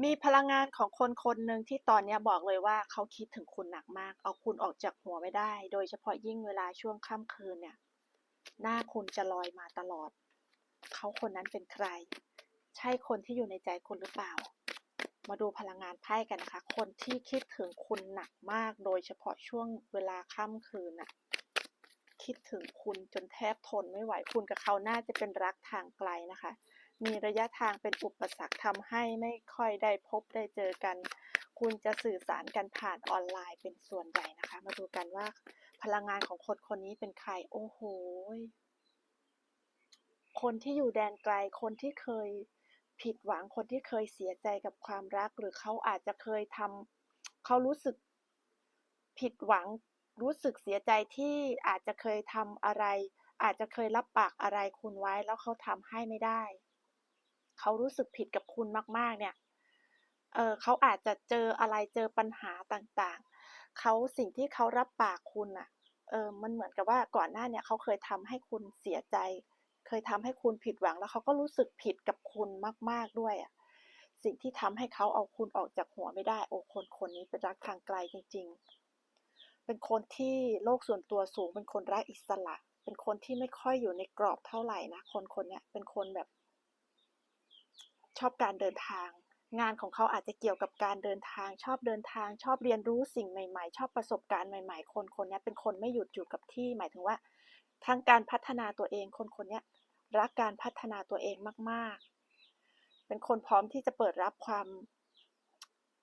มีพลังงานของคนคนหนึ่งที่ตอนเนี้ยบอกเลยว่า เขาคิดถึงคุณหนักมาก เอาคุณออกจากหัวไม่ได้ โดยเฉพาะยิ่งเวลาช่วงค่ำคืนเนี่ย หน้าคุณจะลอยมาตลอด เขาคนนั้นเป็นใคร ใช่คนที่อยู่ในใจคุณหรือเปล่า มาดูพลังงานไพ่กันนะคะ คนที่คิดถึงคุณหนักมาก โดยเฉพาะช่วงเวลาค่ำคืนน่ะ คิดถึงคุณจนแทบทนไม่ไหว คุณกับเขาน่าจะเป็นรักทางไกลนะคะ มีระยะทางเป็นอุปสรรคทำให้ไม่ค่อยได้พบได้เจอกัน คุณจะสื่อสารกันผ่านออนไลน์เป็นส่วนใหญ่นะคะ มาดูกันว่าพลังงานของคนคนนี้เป็นใคร โอ้โห คนที่อยู่แดนไกล คนที่เคยผิดหวัง คนที่เคยเสียใจกับความรัก หรือเขาอาจจะเคยทำเขารู้สึกผิดหวัง รู้สึกเสียใจที่อาจจะเคยทำอะไร อาจจะเคยรับปากอะไรคุณไว้ แล้วเขาทำให้ไม่ได้ เขารู้สึกผิดกับคุณมาก ๆ เนี่ย เออเขาอาจจะเจออะไรเจอปัญหาต่างๆ เขาสิ่งที่เขารับปากคุณน่ะเออมันเหมือนกับว่าก่อนหน้าเนี้ยเขาเคยทำให้คุณเสียใจ เคยทำให้คุณผิดหวังแล้วเขาก็รู้สึกผิดกับคุณมาก ๆด้วยอะสิ่งที่ทำให้เขาเอาคุณออกจากหัวไม่ได้ โอ้คนคนนี้เป็นรักทางไกลจริง ๆ เป็นคนที่โลกส่วนตัวสูง เป็นคนรักอิสระ เป็นคนที่ไม่ค่อยอยู่ในกรอบเท่าไหร่นะ คนคนนี้เป็นคนแบบ อบการเดินทาง งานของเขาอาจจะเกี่ยวกับการเดินทาง ชอบเดินทาง ชอบเรียนรู้สิ่งใหม่ ๆ ชอบประสบการณ์ใหม่ ๆ คนคนนี้เป็นคนไม่หยุดอยู่กับที่ หมายถึงว่า ทั้งการพัฒนาตัวเองคนคนนี้รักการพัฒนาตัวเองมาก ๆ เป็นคนพร้อมที่จะเปิดรับความ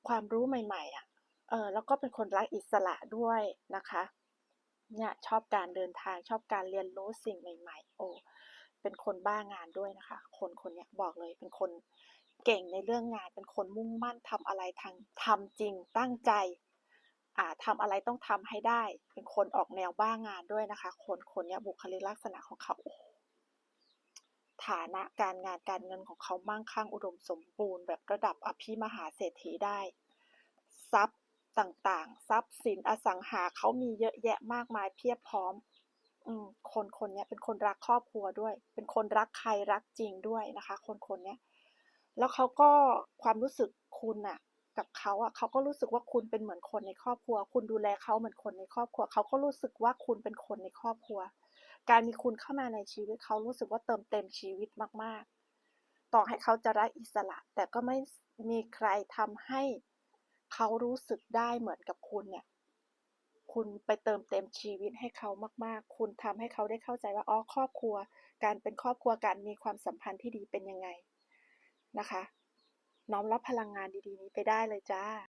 ความรู้ใหม่ ๆอะเออแล้วก็เป็นคนรักอิสระด้วยนะคะ เนี่ยชอบการเดินทางชอบการเรียนรู้สิ่งใหม่ ๆ โอ้ เป็นคนบ้างานด้วยนะคะ คนคนนี้บอกเลยเป็นคนเก่งในเรื่องงาน เป็นคนมุ่งมั่นทำอะไรทางทำจริงตั้งใจอ่าทำอะไรต้องทำให้ได้ เป็นคนออกแนวบ้างานด้วยนะคะ คนคนนี้บุคลิกลักษณะของเขาฐานะการงานการเงินของเขามั่งคั่งอุดมสมบูรณ์ แบบระดับอภิมหาเศรษฐีได้ ทรัพย์ต่างๆ ทรัพย์สินอสังหาเขามีเยอะแยะมากมายเพียบพร้อม อืม คนคนนี้เป็นคนรักครอบครัวด้วย เป็นคนรักใครรักจริงด้วยนะคะ คนคนนี้แล้วเขาก็ความรู้สึกคุณน่ะกับเขาอะเขาก็รู้สึกว่าคุณเป็นเหมือนคนในครอบครัว คุณดูแลเขาเหมือนคนในครอบครัว เขาก็รู้สึกว่าคุณเป็นคนในครอบครัว การมีคุณเข้ามาในชีวิตเขารู้สึกว่าเติมเต็มชีวิตมาก ๆ ต่อให้เขาจะรักอิสระ แต่ก็ไม่มีใครทำให้เขารู้สึกได้เหมือนกับคุณเนี่ย คุณไปเติมเต็มชีวิตให้เขามาก ๆ คุณทำให้เขาได้เข้าใจว่าอ๋อครอบครัว การเป็นครอบครัวการมีความสัมพันธ์ที่ดีเป็นยังไงนะคะ น้อมรับพลังงานดีๆนี้ไปได้เลยจ้า